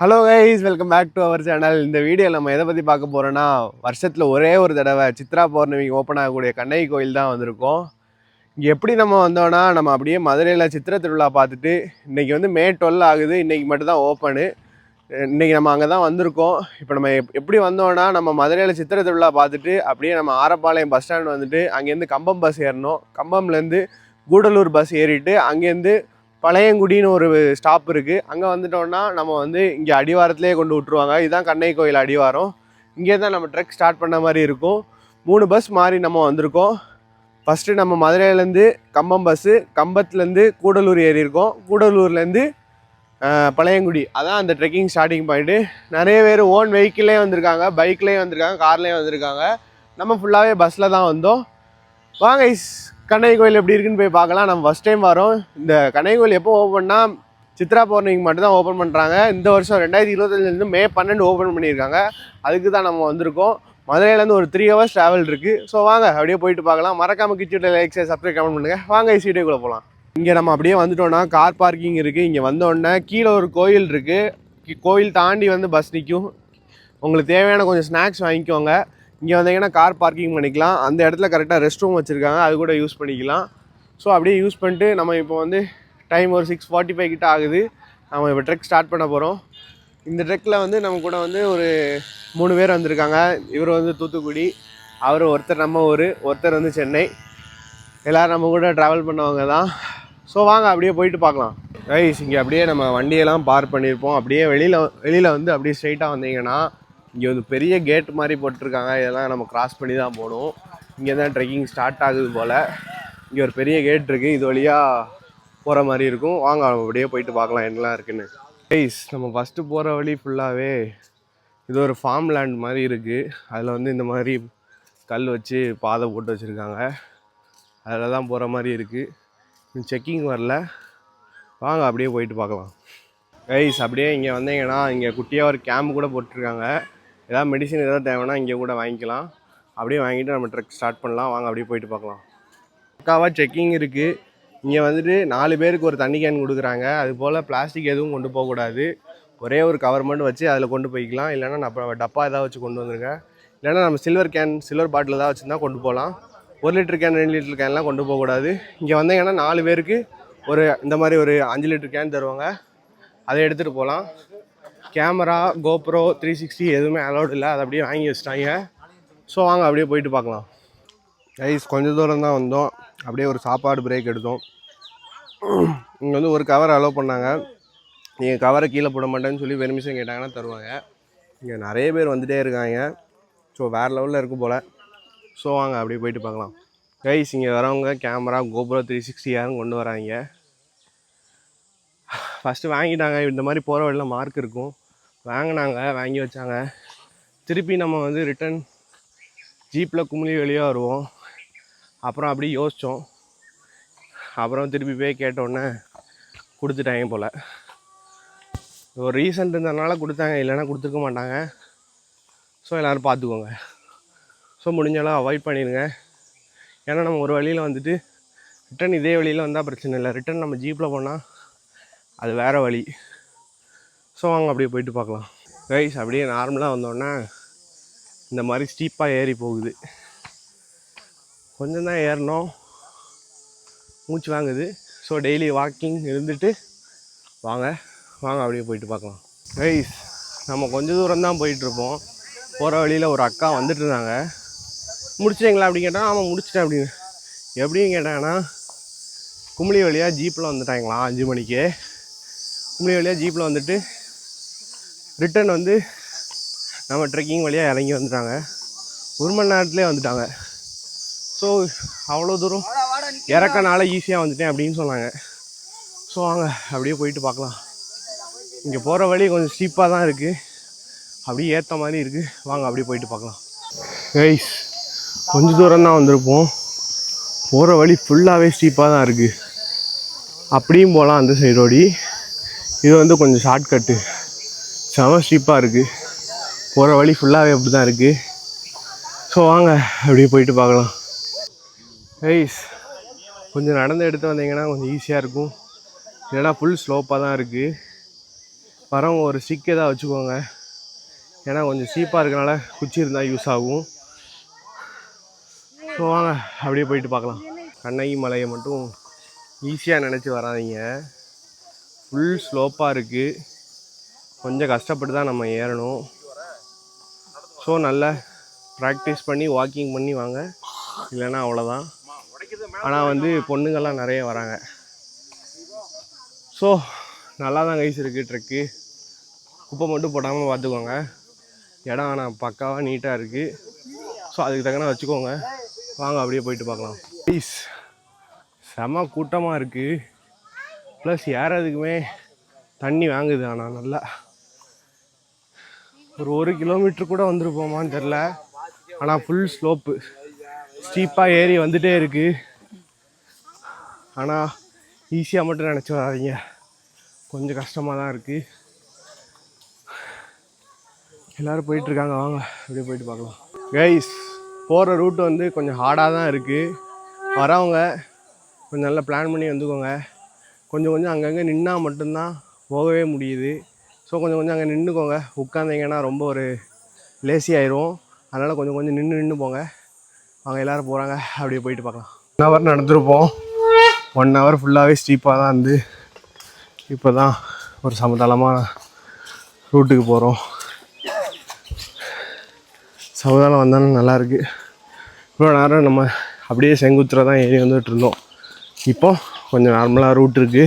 Hello guys welcome back to our channel இந்த video நம்ம எதை பற்றி பார்க்க போகிறோன்னா வருஷத்தில் ஒரே ஒரு தடவை சித்ரா பௌர்ணமிக்கு ஓப்பன் ஆகக்கூடிய கண்ணகி கோயில் தான் வந்திருக்கோம். இங்கே எப்படி நம்ம வந்தோன்னா நம்ம அப்படியே மதுரையில் சித்திரை திருவிழா பார்த்துட்டு இன்றைக்கி வந்து மே டுவெல் ஆகுது. இன்றைக்கி மட்டும்தான் ஓப்பனு இன்றைக்கி நம்ம அங்கே தான் வந்திருக்கோம். இப்போ நம்ம எப்- எப்படி வந்தோன்னா நம்ம மதுரையில் சித்திரை திருவிழா பார்த்துட்டு அப்படியே நம்ம ஆரப்பாளையம் பஸ் ஸ்டாண்ட் வந்துட்டு அங்கேருந்து கம்பம் பஸ் ஏறணும். கம்பம்லேருந்து கூடலூர் பஸ் ஏறிட்டு அங்கேருந்து பழையங்குடின்னு ஒரு ஸ்டாப் இருக்குது அங்கே வந்துட்டோம்னா நம்ம வந்து இங்கே அடிவாரத்திலே கொண்டு விட்ருவாங்க இதுதான் கண்ணை கோயில் அடிவாரம். இங்கே தான் நம்ம ட்ரெக் ஸ்டார்ட் பண்ண மாதிரி இருக்கும். மூணு பஸ் மாறி நம்ம வந்திருக்கோம். ஃபஸ்ட்டு நம்ம மதுரையிலேருந்து கம்பம் பஸ்ஸு கம்பத்துலேருந்து கூடலூர் ஏறி இருக்கோம் கூடலூர்லேருந்து பழையங்குடி. அதான் அந்த ட்ரெக்கிங் ஸ்டார்டிங் பாயிண்ட்டு நிறைய பேர் ஓன் வெஹிக்கிளே வந்திருக்காங்க பைக்லேயும் வந்திருக்காங்க கார்லேயும் வந்திருக்காங்க. நம்ம ஃபுல்லாகவே பஸ்ஸில் தான் வந்தோம். வாங்க இஸ் கண்ணகி கோயில் எப்படி இருக்குன்னு போய் பார்க்கலாம். நம்ம ஃபஸ்ட் டைம் வரோம். இந்த கண்ணகி கோயில் எப்போ ஓப்பன்னா சித்ரா பௌர்ணமிக்கு மட்டும்தான் ஓப்பன் பண்ணுறாங்க இந்த வருஷம் ரெண்டாயிரத்தி இருபத்தஞ்சிலேருந்து மே பன்னெண்டு ஓப்பன் பண்ணியிருக்காங்க. அதுக்கு தான் நம்ம வந்திருக்கோம். மதுரையிலேருந்து ஒரு த்ரீ ஹவர்ஸ் ட்ராவல் இருக்குது ஸோ வாங்க அப்படியே போயிட்டு பார்க்கலாம். மறக்காமல் கிச்சிட்டு லைக் சப்ஸ்கிரைப் கமெண்ட் பண்ணுங்கள் வாங்க இஸ் போகலாம் இங்கே நம்ம அப்படியே வந்துட்டோம்னா கார் பார்க்கிங் இருக்குது இங்கே வந்தோடனே கீழே ஒரு கோயில் இருக்குது கோயில் தாண்டி வந்து பஸ் நிற்கும் உங்களுக்கு தேவையான கொஞ்சம் ஸ்நாக்ஸ் வாங்கிக்கோங்க. இங்கே வந்தீங்கன்னா கார் பார்க்கிங் பண்ணிக்கலாம் அந்த இடத்துல கரெக்டாக ரெஸ்ட் ரூம் வச்சுருக்காங்க. அது கூட யூஸ் பண்ணிக்கலாம். ஸோ அப்படியே யூஸ் பண்ணிட்டு நம்ம இப்போ வந்து டைம் ஒரு சிக்ஸ் ஃபார்ட்டி ஃபைவ் கிட்ட ஆகுது. நம்ம இப்போ ட்ரெக் ஸ்டார்ட் பண்ண போகிறோம் இந்த ட்ரெக்கில் வந்து நம்ம கூட வந்து ஒரு மூணு பேர் வந்திருக்காங்க. இவர் வந்து தூத்துக்குடி அவர் ஒருத்தர் நம்ம ஊர் ஒருத்தர் வந்து சென்னை. எல்லோரும் நம்ம கூட ட்ராவல் பண்ணவங்க தான். ஸோ வாங்க அப்படியே போயிட்டு பார்க்கலாம். ரைஸ் இங்கே அப்படியே நம்ம வண்டியெல்லாம் பார்க் பண்ணியிருப்போம். அப்படியே வெளியில் வெளியில் வந்து அப்படியே ஸ்ட்ரைட்டாக வந்தீங்கன்னா இங்கே வந்து பெரிய கேட் மாதிரி போட்டிருக்காங்க. இதெல்லாம் நம்ம கிராஸ் பண்ணி தான் போகணும். இங்கே தான் ட்ரெக்கிங் ஸ்டார்ட் ஆகுது போல். இங்கே ஒரு பெரிய கேட் இருக்குது இது வழியாக போகிற மாதிரி இருக்கும். வாங்க நம்ம அப்படியே போயிட்டு பார்க்கலாம் என்னலாம் இருக்குன்னு. ரைஸ் நம்ம ஃபஸ்ட்டு போகிற வழி ஃபுல்லாகவே இது ஒரு ஃபார்ம் லேண்ட் மாதிரி இருக்குது அதில் வந்து இந்த மாதிரி கல் வச்சு பாதை போட்டு வச்சுருக்காங்க. அதில் தான் போகிற மாதிரி இருக்குது செக்கிங் வரல. வாங்க அப்படியே போயிட்டு பார்க்கலாம். கைஸ் அப்படியே இங்கே வந்தீங்கன்னா இங்கே குட்டியாக ஒரு கேம்ப் கூட போட்டிருக்காங்க. ஏதாவது மெடிசன் ஏதாவது தேவைன்னா இங்கே கூட வாங்கிக்கலாம். அப்படியே வாங்கிட்டு நம்ம ட்ரெக் ஸ்டார்ட் பண்ணலாம். வாங்க அப்படியே போயிட்டு பார்க்கலாம். பக்காவாக செக்கிங் இருக்குது இங்கே வந்துட்டு நாலு பேருக்கு ஒரு தண்ணி கேன் கொடுக்குறாங்க. அது போல் பிளாஸ்டிக் எதுவும் கொண்டு போகக்கூடாது ஒரே ஒரு கவர் மட்டும் வச்சு அதில் கொண்டு போய்க்கலாம். இல்லைன்னா நம்ம டப்பா ஏதாவது வச்சு கொண்டு வந்துருங்க. இல்லைன்னா நம்ம சில்வர் கேன் சில்வர் பாட்டில் ஏதாவது வச்சுருந்தா கொண்டு போகலாம். ஒரு லிட்டர் கேன் ரெண்டு லிட்டர் கேன்லாம் கொண்டு போகக்கூடாது இங்கே வந்தீங்கன்னா நாலு பேருக்கு ஒரு இந்த மாதிரி ஒரு அஞ்சு லிட்டர் கேன் தருவாங்க. அதை எடுத்துகிட்டு போகலாம். கேமரா கோப்ரோ த்ரீ சிக்ஸ்டி எதுவுமே அலௌட் இல்லை. அதை அப்படியே வாங்கி வச்சிட்டாங்க. ஸோ வாங்க அப்படியே போயிட்டு பார்க்கலாம். ஐஸ் கொஞ்சம் தூரம் தான் வந்தோம். அப்படியே ஒரு சாப்பாடு பிரேக் எடுத்தோம். இங்கே வந்து ஒரு கவர் அலோவ் பண்ணாங்க. நீங்கள் கவரை கீழே போட மாட்டேன்னு சொல்லி பெர்மிஷன் கேட்டாங்கன்னா தருவாங்க. இங்கே நிறைய பேர் வந்துகிட்டே இருக்காங்க. ஸோ வேறு லெவலில் இருக்கு போல். ஸோ வாங்க அப்படியே போயிட்டு பார்க்கலாம். கைஸ் இங்கே வரவங்க கேமரா கோபுரம் த்ரீ சிக்ஸ்டி யாரும் கொண்டு வராங்க ஃபஸ்ட்டு வாங்கிட்டாங்க. இந்த மாதிரி போகிற வழியில் மார்க் இருக்கும். வாங்கினாங்க வாங்கி வச்சாங்க. திருப்பி நம்ம வந்து ரிட்டன் ஜீப்பில் குமிழி வெளியே வருவோம். அப்புறம் அப்படி யோசித்தோம் அப்புறம் திருப்பி போய் கேட்டோன்னே கொடுத்துட்டாங்க போல். ஒரு ரீசன்ட் இருந்ததுனால கொடுத்தாங்க இல்லைன்னா கொடுத்துருக்க மாட்டாங்க. ஸோ எல்லோரும் பார்த்துக்கோங்க. ஸோ முடிஞ்சளவு அவாய்ட் பண்ணிடுங்க. ஏன்னா நம்ம ஒரு வழியில் வந்துட்டு ரிட்டன் இதே வழியில் வந்தால் பிரச்சனை இல்லை. ரிட்டன் நம்ம ஜீப்பில் போனால் அது வேறு வழி. ஸோ வாங்க அப்படியே போயிட்டு பார்க்கலாம். கைஸ் அப்படியே நார்மலாக வந்தோடனே இந்த மாதிரி ஸ்டீப்பாக ஏறி போகுது. கொஞ்சம் தான் ஏறினோம் மூச்சு வாங்குது. ஸோ டெய்லி வாக்கிங் இருந்துட்டு வாங்க வாங்க அப்படியே போயிட்டு பார்க்கலாம். கைஸ் நம்ம கொஞ்சம் தூரம் தான் போயிட்டுருப்போம். போகிற வழியில் ஒரு அக்கா வந்துட்டு இருந்தாங்க. முடிச்சிட்டிங்களா அப்படின்னு கேட்டால் ஆமாம் முடிச்சிட்டேன் அப்படின்னு. எப்படின்னு கேட்டாங்கன்னா குமிளி வழியாக ஜீப்பில் வந்துட்டாங்களா அஞ்சு மணிக்கு. குமிளி வழியாக ஜீப்பில் வந்துட்டு ரிட்டன் வந்து நம்ம ட்ரெக்கிங் வழியாக இறங்கி வந்துட்டாங்க. ஒரு மணி நேரத்துலேயே வந்துட்டாங்க. ஸோ அவ்வளோ தூரம் இறக்கனால ஈஸியாக வந்துட்டேன் அப்படின்னு சொன்னாங்க. ஸோ வாங்க அப்படியே போயிட்டு பார்க்கலாம். இங்கே போகிற வழி கொஞ்சம் ஸ்டீப்பாக தான் இருக்குது அப்படியே ஏற்ற மாதிரி இருக்குது வாங்க அப்படியே போயிட்டு பார்க்கலாம். கைஸ் கொஞ்சம் தூரம் தான் வந்திருப்போம். போகிற வழி ஃபுல்லாகவே ஸ்டீப்பாக தான் இருக்குது அப்படியும் போகலாம் அந்த சைடோடி இது வந்து கொஞ்சம் ஷார்ட்கட்டு செம ஸ்டீப்பாக இருக்குது போகிற வழி ஃபுல்லாகவே அப்படி தான் இருக்குது ஸோ வாங்க அப்படியே போயிட்டு பார்க்கலாம். ஐஸ் கொஞ்சம் நடந்து எடுத்து வந்தீங்கன்னா கொஞ்சம் ஈஸியாக இருக்கும். இல்லைனா ஃபுல் ஸ்லோப்பாக தான் இருக்குது வரவங்க ஒரு ஸ்டிக் ஏதாவது வச்சுக்கோங்க. ஏன்னா கொஞ்சம் சீப்பாக இருக்கனால குச்சி இருந்தால் யூஸ் ஆகும். ஸோ வாங்க அப்படியே போயிட்டு பார்க்கலாம். கண்ணகி மலையை மட்டும் ஈஸியாக நினச்சி வராதிங்க. ஃபுல் ஸ்லோப்பாக இருக்குது கொஞ்சம் கஷ்டப்பட்டு தான் நம்ம ஏறணும். ஸோ நல்லா ப்ராக்டிஸ் பண்ணி வாக்கிங் பண்ணி வாங்க. இல்லைன்னா அவ்வளோதான் ஆனால் வந்து பொண்ணுங்கள்லாம் நிறைய வராங்க. ஸோ நல்லா தான் கைஸ் இருக்குது ட்ரெக்கு குப்பை மட்டும் போடாமல் பார்த்துக்கோங்க. இடம் ஆனால் பக்காவாக நீட்டாக இருக்குது ஸோ அதுக்கு தக்கன வச்சுக்கோங்க. வாங்க அப்படியே போயிட்டு பார்க்கலாம். ப்ளீஸ் செம கூட்டமாக இருக்குது ப்ளஸ் ஏறதுக்குமே தண்ணி வாங்குது ஆனால் நல்லா. ஒரு ஒரு கிலோமீட்டர் கூட வந்துருப்போமான்னு தெரில ஆனால் ஃபுல் ஸ்லோப்பு ஸ்டீப்பாக ஏறி வந்துட்டே இருக்குது ஆனால் ஈஸியாக மட்டும் நினச்சி வராதீங்க. கொஞ்சம் கஷ்டமாக தான் இருக்குது எல்லோரும் போயிட்டுருக்காங்க. வாங்க அப்படியே போயிட்டு பார்க்கலாம். கைஸ் போகிற ரூட் வந்து கொஞ்சம் ஹார்டாக தான் இருக்குது வரவங்க கொஞ்சம் நல்லா பிளான் பண்ணி வந்துக்கோங்க. கொஞ்சம் கொஞ்சம் அங்கங்கே நின்னால் மட்டும்தான் போகவே முடியுது. ஸோ கொஞ்சம் கொஞ்சம் அங்கே நின்றுக்கோங்க. உட்காந்திங்கன்னா ரொம்ப ஒரு லேசி ஆயிரும் அதனால் கொஞ்சம் கொஞ்சம் நின்று நின்று போங்க. அவங்க எல்லோரும் போகிறாங்க அப்படியே போயிட்டு பார்க்கலாம். ஒன் ஹவர் நடந்திருப்போம். ஒன் ஹவர் ஃபுல்லாகவே ஸ்டீப்பாக தான் இருந்து இப்போ தான் ஒரு சமதளமான ரூட்டுக்கு போகிறோம் சமதளம் வந்தாலும் நல்லாயிருக்கு இவ்வளோ நேரம் நம்ம அப்படியே செங்குத்துற தான் ஏறி வந்துட்டு இருந்தோம். இப்போ கொஞ்சம் நார்மலாக ரூட் இருக்குது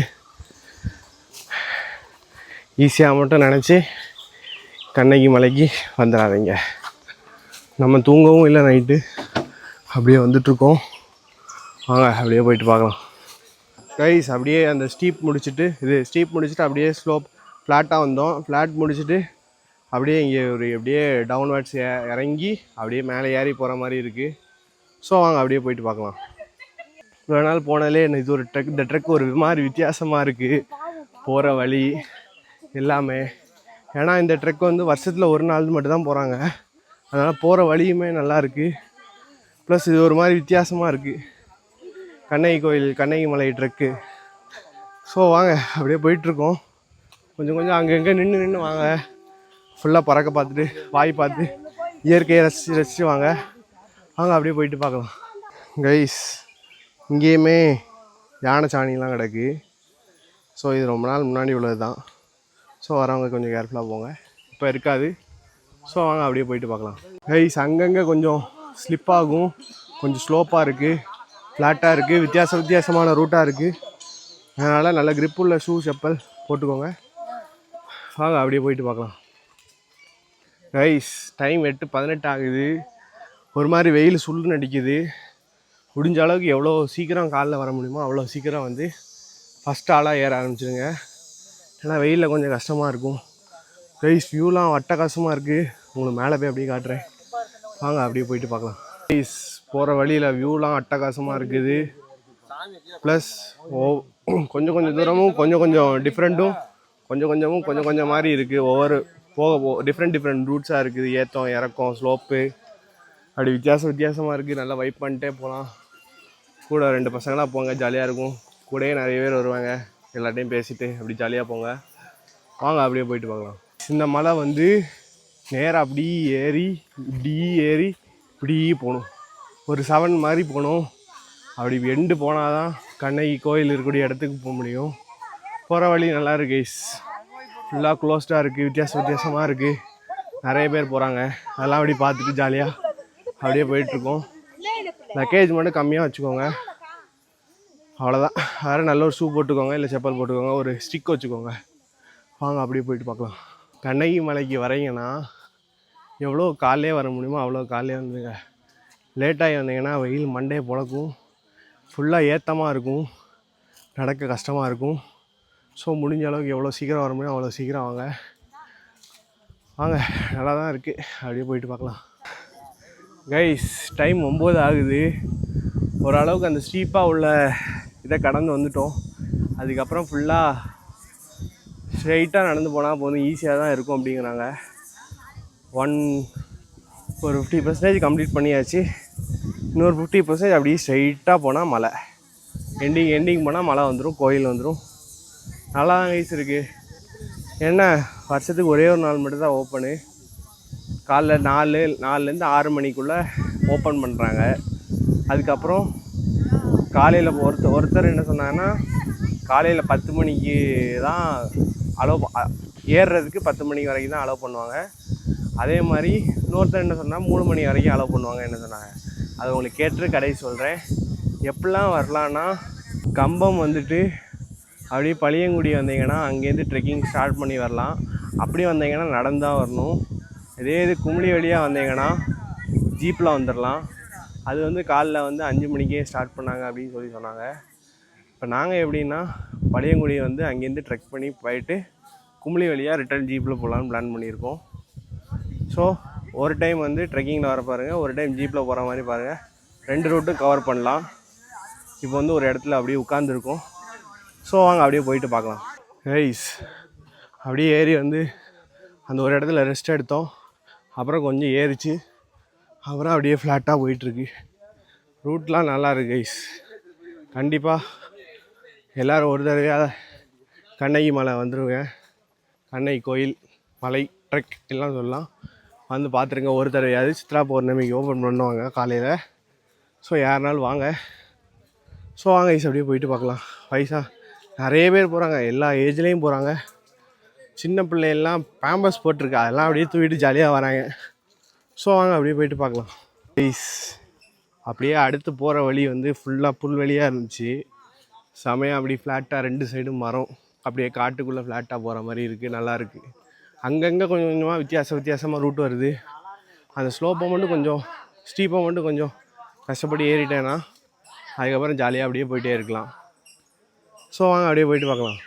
ஈஸியாக மட்டும் நினச்சி கண்ணகி மலைக்கு வந்துடாதீங்க நம்ம தூங்கவும் இல்லை நைட்டு அப்படியே வந்துட்ருக்கோம் வாங்க அப்படியே போயிட்டு பார்க்கலாம். கைஸ் அப்படியே அந்த ஸ்டீப் முடிச்சுட்டு இது ஸ்டீப் முடிச்சுட்டு அப்படியே ஸ்லோப் ஃப்ளாட்டாக வந்தோம். ஃப்ளாட் முடிச்சுட்டு அப்படியே இங்கே ஒரு அப்படியே டவுன்வர்ட்ஸ் இறங்கி அப்படியே மேலே ஏறி போகிற மாதிரி இருக்குது ஸோ வாங்க அப்படியே போயிட்டு பார்க்கலாம். இவ்வளோ நாள் போனாலே எனக்கு இது ஒரு ட்ரெக் இந்த ட்ரெக் ஒரு மாதிரி வித்தியாசமாக இருக்குது போகிற வழி எல்லாமே. ஏன்னா இந்த ட்ரெக் வந்து வருஷத்தில் ஒரு நாள் மட்டும்தான் போகிறாங்க அதனால் போகிற வழியுமே நல்லா இருக்குது ப்ளஸ் இது ஒரு மாதிரி வித்தியாசமாக இருக்குது கண்ணகி கோயில் கண்ணகி மலை ட்ரெக்கு ஸோ வாங்க. அப்படியே போயிட்டுருக்கோம். கொஞ்சம் கொஞ்சம் அங்கங்கே நின்று நின்று வாங்க. ஃபுல்லாக பறக்க பார்த்துட்டு வாய் பார்த்து இயற்கையை ரசித்து ரசித்து வாங்க. வாங்க அப்படியே போயிட்டு பார்க்கலாம். கைஸ் இங்கேயுமே யானை சாணிலாம் கிடக்கு. ஸோ இது ரொம்ப நாள் முன்னாடி உள்ளது தான் ஸோ வரவங்க கொஞ்சம் கேர்ஃபுல்லாக போங்க. இப்போ இருக்காது. ஸோ வாங்க அப்படியே போயிட்டு பார்க்கலாம். ஹைஸ் அங்கங்கே கொஞ்சம் ஸ்லிப் ஆகும். கொஞ்சம் ஸ்லோப்பாக இருக்குது ஃப்ளாட்டாக இருக்குது வித்தியாச வித்தியாசமான ரூட்டாக இருக்குது அதனால் நல்ல grip உள்ள ஷூ செப்பல் போட்டுக்கோங்க. வாங்க அப்படியே போயிட்டு பார்க்கலாம். ரைஸ் டைம் எட்டு பதினெட்டு ஆகுது. ஒரு மாதிரி வெயில் சுள்ளுன்னு அடிக்குது. முடிஞ்ச அளவுக்கு எவ்வளோ சீக்கிரம் காலைல வர முடியுமோ அவ்வளோ சீக்கிரம் வந்து ஃபஸ்ட் ஆளாக ஏற ஆரம்பிச்சிருங்க. ஏன்னா வெயிலில் கொஞ்சம் கஷ்டமாக இருக்கும். ரைஸ் வியூலாம் அட்டகாசமாக இருக்குது உங்களுக்கு மேலே போய் அப்படியே காட்டுறேன். வாங்க அப்படியே போயிட்டு பார்க்கலாம். கைஸ் போகிற வழியில் வியூலாம் அட்டகாசமாக இருக்குது. ப்ளஸ் ஓ கொஞ்சம் கொஞ்சம் தூரமும் கொஞ்சம் கொஞ்சம் டிஃப்ரெண்ட்டும் கொஞ்சம் கொஞ்சமும் கொஞ்சம் கொஞ்சம் மாதிரி இருக்குது ஒவ்வொரு போக போ டிஃப்ரெண்ட் டிஃப்ரெண்ட் ரூட்ஸாக இருக்குது. ஏற்றம் இறக்கம் ஸ்லோப்பு அப்படி வித்தியாசம் வித்தியாசமாக இருக்குது நல்லா வைப் பண்ணிட்டே போகலாம் கூட ரெண்டு பசங்களாக போங்க ஜாலியாக இருக்கும். கூடயே நிறைய பேர் வருவாங்க. எல்லாட்டையும் பேசிட்டு அப்படி ஜாலியாக போங்க. வாங்க அப்படியே போயிட்டு பார்க்கலாம் இந்த மலை வந்து நேராக அப்படி ஏறி இப்படி ஏறி இப்படி போகணும். ஒரு செவன் மாதிரி போகணும். அப்படி எண்டு போனால் தான் கண்ணகி கோயில் இருக்கக்கூடிய இடத்துக்கு போக முடியும். போகிற வழி நல்லா இருக்கு கைஸ் ஃபுல்லாக க்ளோஸ்டாக இருக்குது வித்தியாச வித்தியாசமாக இருக்குது நிறைய பேர் போகிறாங்க அதெல்லாம் அப்படி பார்த்துட்டு ஜாலியாக அப்படியே போயிட்டுருக்கோம் லக்கேஜ் மட்டும் கம்மியாக வச்சுக்கோங்க. அவ்வளோதான் வேறு நல்ல ஒரு ஷூ போட்டுக்கோங்க இல்லை செப்பல் போட்டுக்கோங்க ஒரு ஸ்டிக் வச்சுக்கோங்க. வாங்க அப்படியே போயிட்டு பார்க்கலாம். கண்ணகி மலைக்கு வரீங்கன்னா எவ்வளோ காலையே வர முடியுமோ அவ்வளோ காலையே வந்துங்க லேட்டாகி வந்தீங்கன்னா வெயில் மண்டே பிழக்கும். ஃபுல்லாக ஏத்தமாக இருக்கும். நடக்க கஷ்டமாக இருக்கும். ஸோ முடிஞ்ச அளவுக்கு எவ்வளோ சீக்கிரம் வர முடியும் அவ்வளோ சீக்கிரம் வாங்க. வாங்க நல்லா தான் இருக்குது அப்படியே போயிட்டு பார்க்கலாம். கைஸ் டைம் ஒம்பது ஆகுது. ஓரளவுக்கு அந்த ஸ்டீப்பாக உள்ள இதை கடந்து வந்துட்டோம். அதுக்கப்புறம் ஃபுல்லாக ஸ்ட்ரெயிட்டாக நடந்து போனால் போதும் ஈஸியாக தான் இருக்கும் அப்படிங்கிறாங்க. ஒன் ஒரு ஃபிஃப்டி பர்சன்டேஜ் கம்ப்ளீட் பண்ணியாச்சு. இன்னொரு ஃபிஃப்டி பர்சன்டேஜ் அப்படியே ஸ்ட்ரைட்டாக போனால் மலை எண்டிங் எண்டிங் போனால் மழை வந்துடும் கோயில் வந்துடும் நல்லா தான் கைஸ் இருக்குது என்ன வருஷத்துக்கு ஒரே ஒரு நாள் மட்டும் தான் ஓப்பனு காலைல நாலு நாலுலேருந்து ஆறு மணிக்குள்ளே ஓப்பன் பண்ணுறாங்க அதுக்கப்புறம் காலையில் ஒருத்தர் ஒருத்தர் என்ன சொன்னாங்கன்னா காலையில் பத்து மணிக்கு தான் அலோவ் ஏறுறதுக்கு பத்து மணி வரைக்கும் தான் அலோவ் பண்ணுவாங்க. அதே மாதிரி இன்னொருத்தர் என்ன சொன்னால் மூணு மணி வரைக்கும் அலோவ் பண்ணுவாங்க என்ன சொன்னாங்க. அதை உங்களுக்கு கேட்டு கடைசி சொல்கிறேன் எப்படிலாம் வரலான்னா கம்பம் வந்துட்டு அப்படியே பழியங்குடி வந்தீங்கன்னா அங்கேருந்து ட்ரெக்கிங் ஸ்டார்ட் பண்ணி வரலாம். அப்படி வந்தீங்கன்னா நடந்து தான் வரணும். இதே இது குமிளி வழியாக வந்தீங்கன்னா ஜீப்பில் வந்துடலாம் அது வந்து காலைல வந்து அஞ்சு மணிக்கே ஸ்டார்ட் பண்ணாங்க அப்படின்னு சொல்லி சொன்னாங்க. இப்போ நாங்கள் எப்படின்னா பழையங்குடி வந்து அங்கேருந்து ட்ரெக் பண்ணி போயிட்டு குமிளி வழியாக ரிட்டர்ன் ஜீப்பில் போகலான்னு பிளான் பண்ணியிருக்கோம். ஸோ ஒரு டைம் வந்து ட்ரெக்கிங்கில் வர பாருங்கள் ஒரு டைம் ஜீப்பில் போகிற மாதிரி பாருங்கள் ரெண்டு ரூட்டும் கவர் பண்ணலாம். இப்போ வந்து ஒரு இடத்துல அப்படியே உட்காந்துருக்கோம் ஸோ வாங்க அப்படியே போயிட்டு பார்க்கலாம். ரைஸ் அப்படியே ஏறி வந்து அந்த ஒரு இடத்துல ரெஸ்ட் எடுத்தோம். அப்புறம் கொஞ்சம் ஏறிச்சு. அப்புறம் அப்படியே ஃப்ளாட்டாக போயிட்டுருக்கு. ரூட்லாம் நல்லா இருக்கு கைஸ் கண்டிப்பாக எல்லோரும் ஒரு தடவையாக கண்ணகி மலை வந்துடுங்க கண்ணகி கோயில் மலை ட்ரெக் எல்லாம் சொல்லலாம். வந்து பார்த்துருங்க ஒரு தடவையாவது சித்ரா பௌர்ணமிக்கு ஓப்பன் பண்ணுவாங்க காலையில். ஸோ யாருனாலும் வாங்க. ஸோ வாங்க ஐஸ் அப்படியே போயிட்டு பார்க்கலாம். வயசாக நிறைய பேர் போகிறாங்க எல்லா ஏஜ்லேயும் போகிறாங்க சின்ன பிள்ளையெல்லாம் பேம்பஸ் போட்டிருக்கு. அதெல்லாம் அப்படியே தூக்கிட்டு ஜாலியாக வராங்க. ஸோ வாங்க அப்படியே போயிட்டு பார்க்கலாம். ப்ளீஸ் அப்படியே அடுத்து போகிற வழி வந்து ஃபுல்லாக புல்வெளியாக இருந்துச்சு. செமையாக அப்படி ஃப்ளாட்டாக ரெண்டு சைடும் மரம். அப்படியே காட்டுக்குள்ளே ஃப்ளாட்டாக போகிற மாதிரி இருக்குது நல்லா இருக்குது அங்கங்கே கொஞ்சம் கொஞ்சமாக வித்தியாச வித்தியாசமாக ரூட் வருது. அந்த ஸ்லோப்பை மட்டும் கொஞ்சம் ஸ்டீப்பை மட்டும் கொஞ்சம் கஷ்டப்பட்டு ஏறிட்டேன்னா அதுக்கப்புறம் ஜாலியாக அப்படியே போயிட்டே இருக்கலாம். ஸோ வாங்க அப்படியே போயிட்டு பார்க்கலாம்.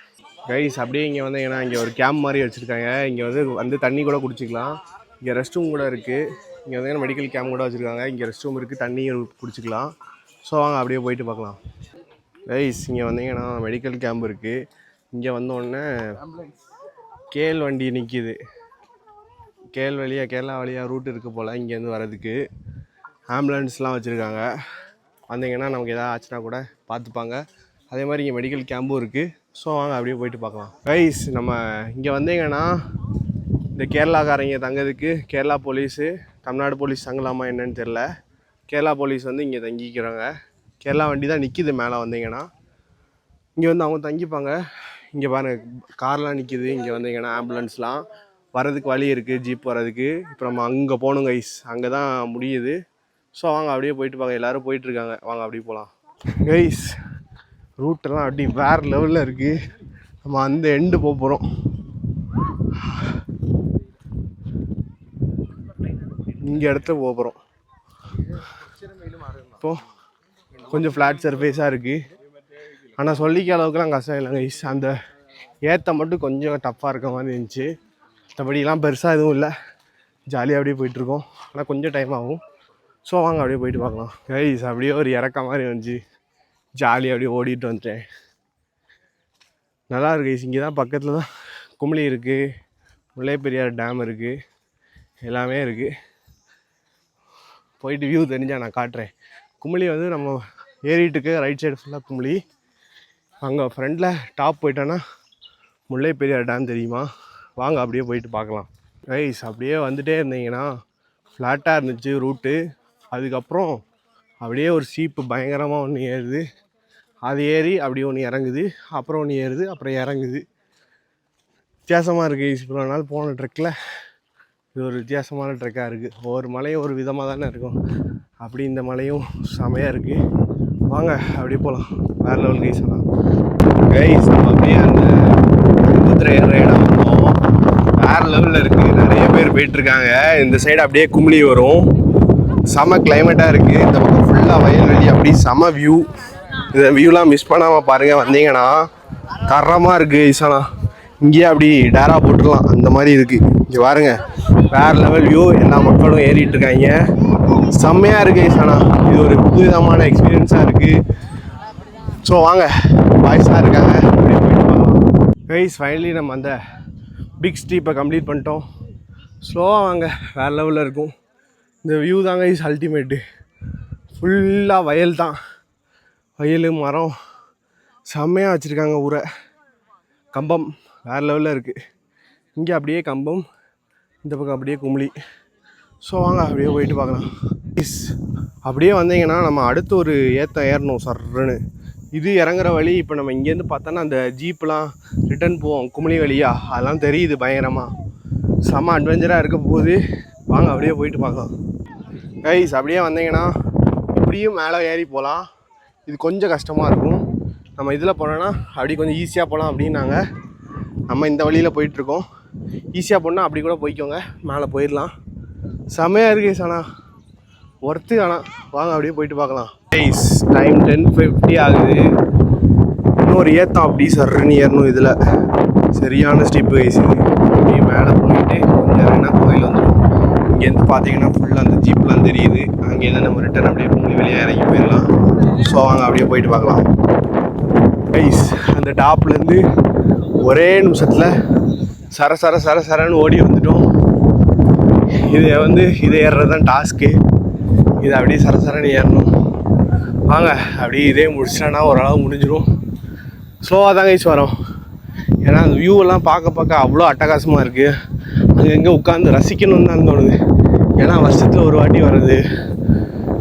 கைஸ் அப்படியே இங்கே வந்தீங்கன்னா இங்கே ஒரு கேம்ப் மாதிரி வச்சுருக்காங்க. இங்கே வந்து வந்து தண்ணி கூட குடிச்சிக்கலாம். இங்கே ரெஸ்ட் ரூம் கூட இருக்குது. இங்கே வந்து மெடிக்கல் கேம்ப் கூட வச்சுருக்காங்க. இங்கே ரெஸ்ட் ரூம் இருக்குது. தண்ணியும் குடிச்சிக்கலாம். ஸோ வாங்க அப்படியே போயிட்டு பார்க்கலாம். ரைஸ் இங்கே வந்தீங்கன்னா மெடிக்கல் கேம்ப் இருக்குது. இங்கே வந்தோடனே கேள் வண்டி நிற்கிது கேள் வழியாக கேரளா வழியாக ரூட் இருக்குது போல் இங்கேருந்து வரதுக்கு ஆம்புலன்ஸ்லாம் வச்சுருக்காங்க. வந்தீங்கன்னா நமக்கு எதாவது ஆச்சுன்னா கூட பார்த்துப்பாங்க. அதே மாதிரி இங்கே மெடிக்கல் கேம்பும் இருக்குது. ஸோ வாங்க அப்படியே போயிட்டு பார்க்கலாம். ரைஸ் நம்ம இங்கே வந்தீங்கன்னா இந்த கேரளாக்காரங்க தங்கிறதுக்கு கேரளா போலீஸு தமிழ்நாடு போலீஸ் தங்கலாமா என்னன்னு தெரில கேரளா போலீஸ் வந்து இங்கே தங்கிக்கிறாங்க. கேரளா வண்டி தான் நிற்கிது மேலே வந்தீங்கன்னா. இங்கே வந்து அவங்க தங்கிப்பாங்க. இங்கே பாருங்க கார்லாம் நிற்கிது இங்கே வந்தீங்கன்னா ஆம்புலன்ஸ்லாம். வரதுக்கு வழி இருக்குது ஜீப் வரதுக்கு இப்போ நம்ம அங்கே போகணும் கைஸ் அங்கே தான் முடியுது. ஸோ வாங்க அப்படியே போயிட்டு பாங்க எல்லோரும் போயிட்டுருக்காங்க வாங்க அப்படியே போகலாம் கைஸ் ரூட்டெல்லாம் அப்படி வேறு லெவலில் இருக்குது நம்ம அந்த எண்டு போக போகிறோம் இங்கே இடத்துல போக போகிறோம் கொஞ்சம் ஃப்ளாட் சர்ஃபேஸாக இருக்குது ஆனால் சொல்லிக்க அளவுக்குலாம் கஷ்டம் இல்லைங்க இஸ் அந்த ஏற்ற மட்டும் கொஞ்சம் டஃப்பாக இருக்க மாதிரி இருந்துச்சு. மற்றபடிலாம் பெருசாக எதுவும் இல்லை. ஜாலியாக அப்படியே போயிட்டுருக்கோம் ஆனால் கொஞ்சம் டைம் ஆகும். ஸோ வாங்க அப்படியே போயிட்டு பார்க்கலாம். கைஸ் அப்படியே ஒரு இறக்க மாதிரி வந்துச்சு. ஜாலியாக அப்படியே ஓடிட்டு வந்துட்டேன். நல்லா இருக்கு இங்கே தான் பக்கத்தில் தான் குமிளி இருக்குது முல்லை பெரியார் டேம் இருக்குது எல்லாமே இருக்குது போயிட்டு வியூ தெரிஞ்சால் நான் காட்டுறேன். குமிழி வந்து நம்ம ஏறிட்டுக்கு ரைட் சைடு ஃபுல்லாக குமிழி. அங்கே ஃப்ரண்டில் டாப் போயிட்டோன்னா முல்லை பெரியார் டேம் தெரியுமா? வாங்க அப்படியே போயிட்டு பார்க்கலாம். ரைஸ் அப்படியே வந்துட்டே இருந்தீங்கன்னா ஃப்ளாட்டாக இருந்துச்சு ரூட்டு அதுக்கப்புறம் அப்படியே ஒரு சீப்பு பயங்கரமாக ஒன்று ஏறுது. அது ஏறி அப்படியே ஒன்று இறங்குது அப்புறம் ஒன்று ஏறுது அப்புறம் இறங்குது. வித்தியாசமாக இருக்குது இவ்வளோ நாள் போன ட்ரெக்கில் இது ஒரு வித்தியாசமான ட்ரெக்காக இருக்குது ஒவ்வொரு மலையும் ஒரு விதமாக தானே இருக்கும். அப்படி இந்த மலையும் செமையாக இருக்குது வாங்க அப்படியே போகலாம் வேறு லெவல் கைஸ் ஆனால் கைஸ் நம்ம அப்படியே அந்த குதிரை ஏற இடம் வந்தோம். வேறு லெவலில் இருக்குது நிறைய பேர் போயிட்டுருக்காங்க. இந்த சைடு அப்படியே குமிழி வரும். செம கிளைமேட்டாக இருக்குது இந்த பக்கம் ஃபுல்லாக வயல்வெளி அப்படி செம வியூ இந்த வியூலாம் மிஸ் பண்ணாமல் பாருங்கள் வந்தீங்கன்னா தரமாக இருக்குது ஈசானா இங்கேயே அப்படி டேரா போட்டுடலாம். அந்த மாதிரி இருக்குது இங்கே பாருங்கள் வேறு லெவல் வியூ எல்லா மக்களும் ஏறிட்டு இருக்காங்க செம்மையாக இருக்குது ஆனால் இது ஒரு புதுவிதமான எக்ஸ்பீரியன்ஸாக இருக்குது ஸோ வாங்க பாய்ஸாக இருக்காங்க. அப்படியே போயிட்டு கைஸ் ஃபைனலி நம்ம அந்த பிக் ஸ்டீப்பை கம்ப்ளீட் பண்ணிட்டோம். ஸ்லோவாக வாங்க வேறு லெவலில் இருக்கும். இந்த வியூ தாங்க இஸ் அல்டிமேட்டு ஃபுல்லாக வயல் தான். வயல் மரம். செம்மையாக வச்சுருக்காங்க ஊரை. கம்பம் வேறு லெவலில் இருக்குது இங்கே அப்படியே கம்பம் இந்த பக்கம் அப்படியே கும்ளி ஸோ வாங்க அப்படியே போயிட்டு பார்க்கலாம். இஸ் அப்படியே வந்தீங்கன்னா நம்ம அடுத்து ஒரு ஏற்றம் ஏறணும் சர்ன்னு இது இறங்குற வழி இப்போ நம்ம இங்கேருந்து பார்த்தோன்னா அந்த ஜீப்லாம் ரிட்டர்ன் போவோம் குமிழி வழியா. அதெல்லாம் தெரியுது பயங்கரமாக செம்ம அட்வென்ச்சராக இருக்க போகுது. வாங்க அப்படியே போயிட்டு பார்க்கலாம். கைஸ் அப்படியே வந்தீங்கன்னா இப்படியும் மேலே ஏறி போகலாம். இது கொஞ்சம் கஷ்டமாக இருக்கும். நம்ம இதில் போனோன்னா அப்படி கொஞ்சம் ஈஸியாக போகலாம் அப்படின்னாங்க. நம்ம இந்த வழியில் போயிட்டுருக்கோம் ஈஸியாக போனால் அப்படி கூட போய்க்கோங்க. மேலே போயிடலாம். செமையாக இருக்கு சாணா ஒர்த்து ஆனால் வாங்க அப்படியே போயிட்டு பார்க்கலாம். கைஸ் டைம் டென் ஃபிஃப்டி ஆகுது. இன்னொரு ஏத்தம் அப்படி சர்ன்னு ஏறணும் இதில். சரியான ஸ்டிப் கைஸ் இது. அப்படியே மேலே போயிட்டு கொஞ்சம் இறங்கினா கோயில் வந்துடும் இங்கேருந்து பார்த்தீங்கன்னா ஃபுல்லாக அந்த ஜீப்லாம் தெரியுது. அங்கேருந்து நம்ம ரிட்டர்ன் அப்படியே பொங்கல் வெளியே இறங்கி போயிடலாம். ஸோ வாங்க அப்படியே போயிட்டு பார்க்கலாம். கைஸ் அந்த டாப்லேருந்து ஒரே நிமிஷத்தில் சர சர சர சரன்னு ஓடி வந்துட்டோம். இதை வந்து இதை ஏறுறது தான் டாஸ்க்கு இதை அப்படியே சர சரன்னு ஏறணும். வாங்க அப்படியே இதே முடிச்சிட்டோன்னா ஓரளவு முடிஞ்சிடும் ஸ்லோவாக தான் கழிச்சு வரோம். ஏன்னா அந்த வியூவெல்லாம் எல்லாம் பார்க்க பார்க்க அவ்வளோ அட்டகாசமாக இருக்குது அங்கங்கே உட்காந்து ரசிக்கணும்னு தான் தோணுது. ஏன்னா வருஷத்தில் ஒரு வாட்டி வர்றது.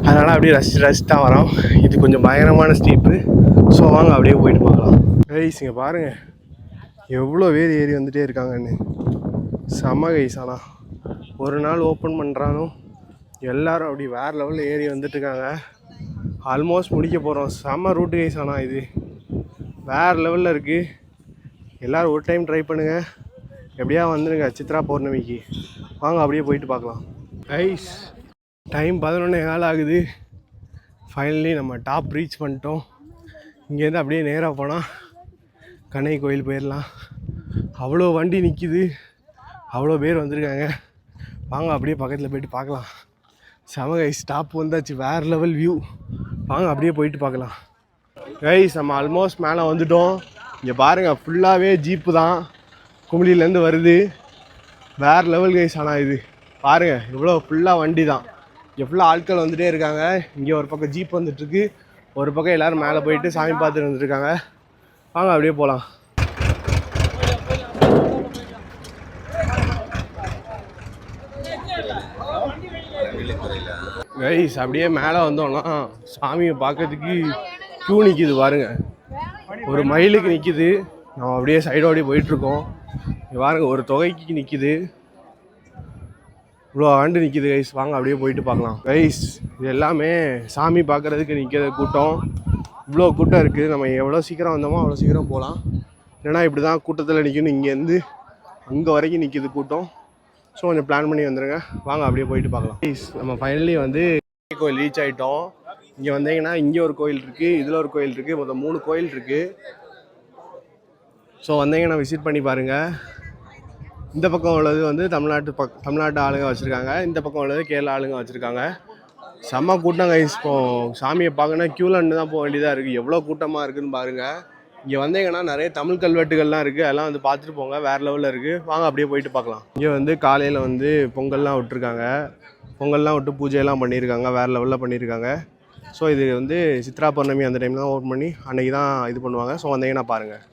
அதனால் அப்படியே ரசித்து ரசிச்சு தான் வரோம். இது கொஞ்சம் பயங்கரமான ஸ்டீப்பு ஸோ வாங்க அப்படியே போயிட்டு பார்க்கலாம். ரைஸ் இங்கே பாருங்கள் எவ்வளோ பேர் ஏறி வந்துகிட்டே இருக்காங்கன்னு. செம கைஸ் ஒரு நாள் ஓப்பன் பண்ணுறாலும் எல்லோரும் அப்படி வேறு லெவலில் ஏறி வந்துட்டுருக்காங்க ஆல்மோஸ்ட் முடிக்க போகிறோம் செம ரூட்டு கைஸ் இது. வேறு லெவலில் இருக்குது எல்லோரும் ஒரு டைம் ட்ரை பண்ணுங்கள் எப்படியா வந்துடுங்க சித்ரா பௌர்ணமிக்கு. வாங்க அப்படியே போயிட்டு பார்க்கலாம். ஐஸ் டைம் பதினொன்று நாள் ஆகுது. ஃபைனலி நம்ம டாப் ரீச் பண்ணிட்டோம். இங்கேருந்து அப்படியே நேராக போனால் கண்ணகி கோயில் போயிடலாம் அவ்வளோ வண்டி நிற்கிது அவ்வளோ பேர் வந்திருக்காங்க. வாங்க அப்படியே பக்கத்தில் போயிட்டு பார்க்கலாம். செம கைஸ் ஸ்டாப் வந்தாச்சு வேறு லெவல் வியூ வாங்க அப்படியே போயிட்டு பார்க்கலாம். கைஸ் நம்ம ஆல்மோஸ்ட் மேலே வந்துட்டோம். இங்கே பாருங்கள் ஃபுல்லாகவே ஜீப்பு தான். குமிழிலேருந்து வருது. வேறு லெவல் கைஸ் ஆனால் இது. பாருங்கள் இவ்வளோ ஃபுல்லாக வண்டி தான். இங்கே ஃபுல்லாக ஆட்கள் வந்துகிட்டே இருக்காங்க. இங்கே ஒரு பக்கம் ஜீப் வந்துட்டுருக்கு. ஒரு பக்கம் எல்லோரும் மேலே போயிட்டு சாமி பார்த்துட்டு வந்துருக்காங்க வாங்க அப்படியே போகலாம் கைஸ் அப்படியே மேலே வந்தோம்னா சாமியை பார்க்கறதுக்கு க்யூ நிற்கிது பாருங்க. ஒரு மயிலுக்கு நிற்கிது நம்ம அப்படியே சைடோடி போயிட்டுருக்கோம். இங்க பாருங்க ஒரு தொகைக்கு நிற்கிது இவ்வளோ ஆண்டு நிற்கிது கைஸ் வாங்க அப்படியே போயிட்டு பார்க்கலாம். கைஸ் இது எல்லாமே சாமி பார்க்குறதுக்கு நிற்கிற கூட்டம். இவ்வளோ கூட்டம் இருக்குது நம்ம எவ்வளோ சீக்கிரம் வந்தோமோ அவ்வளோ சீக்கிரம் போகலாம். ஏன்னா இப்படி தான் கூட்டத்தில் நிற்கணும் இங்கேருந்து அங்கே வரைக்கும் நிற்கிது கூட்டம். ஸோ கொஞ்சம் பிளான் பண்ணி வந்துடுங்க வாங்க அப்படியே போயிட்டு பார்க்கலாம். ப்ளீஸ் நம்ம ஃபைனலி வந்து கோயில் ரீச் ஆகிட்டோம் இங்கே வந்தீங்கன்னா இங்கே ஒரு கோயில் இருக்குது இதில் ஒரு கோயில் இருக்குது மொத்தம் மூணு கோயில் இருக்குது ஸோ வந்தீங்கன்னா விசிட் பண்ணி பாருங்கள் இந்த பக்கம் உள்ளது வந்து தமிழ்நாட்டு பக் தமிழ்நாட்டு ஆளுங்க வச்சுருக்காங்க. இந்த பக்கம் உள்ளது கேரளா ஆளுங்க வச்சுருக்காங்க. செம்ம கூட்டம் கைஸ் இப்போ சாமியை பார்க்கணும் க்யூலன்னு தான் போக வேண்டியதாக இருக்குது எவ்வளோ கூட்டமாக இருக்குதுன்னு பாருங்கள் இங்கே வந்தீங்கன்னா நிறைய தமிழ் கல்வெட்டுகள்லாம் இருக்குது அதெல்லாம் வந்து பார்த்துட்டு போங்க. வேறு லெவலில் இருக்குது வாங்க அப்படியே போயிட்டு பார்க்கலாம். இங்கே வந்து காலையில் வந்து பொங்கல்லாம் விட்டுருக்காங்க. பொங்கல்லாம் விட்டு பூஜையெல்லாம் பண்ணியிருக்காங்க. வேறு லெவலில் பண்ணியிருக்காங்க. ஸோ இது வந்து சித்ரா பௌர்ணமி அந்த டைம் தான் ஓப்பன் பண்ணி அன்றைக்கி தான் இது பண்ணுவாங்க. ஸோ வந்தீங்கன்னா பாருங்கள்